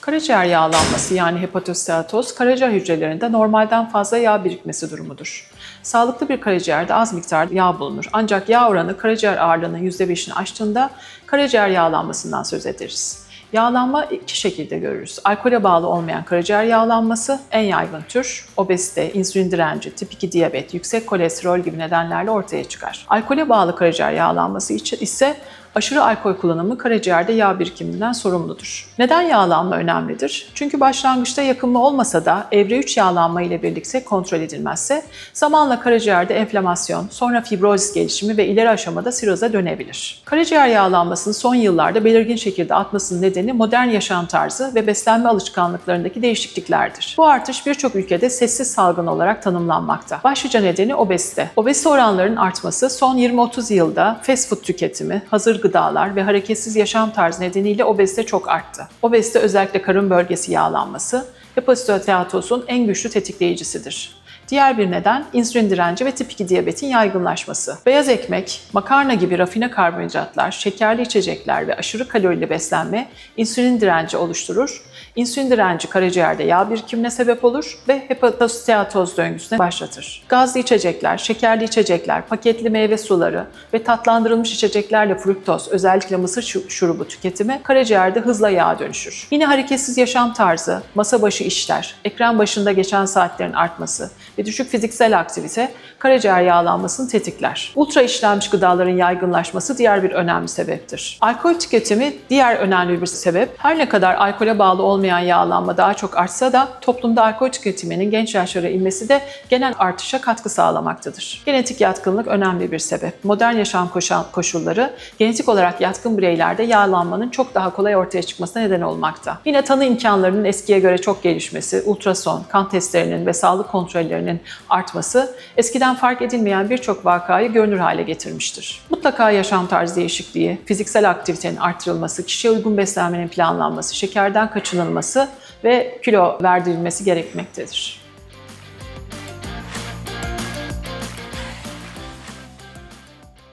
Karaciğer yağlanması yani hepatosteatoz, karaciğer hücrelerinde normalden fazla yağ birikmesi durumudur. Sağlıklı bir karaciğerde az miktarda yağ bulunur. Ancak yağ oranı karaciğer ağırlığının %5'ini aştığında karaciğer yağlanmasından söz ederiz. Yağlanma iki şekilde görürüz. Alkole bağlı olmayan karaciğer yağlanması en yaygın tür. Obezite, insülin direnci, tip 2 diyabet, yüksek kolesterol gibi nedenlerle ortaya çıkar. Alkole bağlı karaciğer yağlanması için ise aşırı alkol kullanımı karaciğerde yağ birikiminden sorumludur. Neden yağlanma önemlidir? Çünkü başlangıçta yakınma olmasa da evre 3 yağlanma ile birlikte kontrol edilmezse zamanla karaciğerde enflamasyon, sonra fibrozis gelişimi ve ileri aşamada siroza dönebilir. Karaciğer yağlanmasının son yıllarda belirgin şekilde artmasının nedeni modern yaşam tarzı ve beslenme alışkanlıklarındaki değişikliklerdir. Bu artış birçok ülkede sessiz salgın olarak tanımlanmakta. Başlıca nedeni obezite. Obezite oranlarının artması son 20-30 yılda fast food tüketimi, hazır gıdalar ve hareketsiz yaşam tarzı nedeniyle obezite çok arttı. Obezite özellikle karın bölgesi yağlanması, hepatosteatozun en güçlü tetikleyicisidir. Diğer bir neden insülin direnci ve tip 2 diyabetin yaygınlaşması. Beyaz ekmek, makarna gibi rafine karbonhidratlar, şekerli içecekler ve aşırı kalorili beslenme insülin direnci oluşturur. İnsülin direnci karaciğerde yağ birikimine sebep olur ve hepatosteatoz döngüsüne başlatır. Gazlı içecekler, şekerli içecekler, paketli meyve suları ve tatlandırılmış içeceklerle fruktoz, özellikle mısır şu- şurubu tüketimi karaciğerde hızla yağa dönüşür. Yine hareketsiz yaşam tarzı, masa başı işler, ekran başında geçen saatlerin artması ve düşük fiziksel aktivite karaciğer yağlanmasını tetikler. Ultra işlenmiş gıdaların yaygınlaşması diğer bir önemli sebeptir. Alkol tüketimi diğer önemli bir sebep. Her ne kadar alkole bağlı olmayan yağlanma daha çok artsa da toplumda alkol tüketiminin genç yaşlara inmesi de genel artışa katkı sağlamaktadır. Genetik yatkınlık önemli bir sebep. Modern yaşam koşulları genetik olarak yatkın bireylerde yağlanmanın çok daha kolay ortaya çıkmasına neden olmakta. Yine tanı imkanlarının eskiye göre çok gelişmesi, ultrason, kan testlerinin ve sağlık kontrollerinin artması eskiden fark edilmeyen birçok vakayı görünür hale getirmiştir. Mutlaka yaşam tarzı değişikliği, fiziksel aktivitenin artırılması, kişiye uygun beslenmenin planlanması, şekerden kaçınılması ve kilo verdirilmesi gerekmektedir.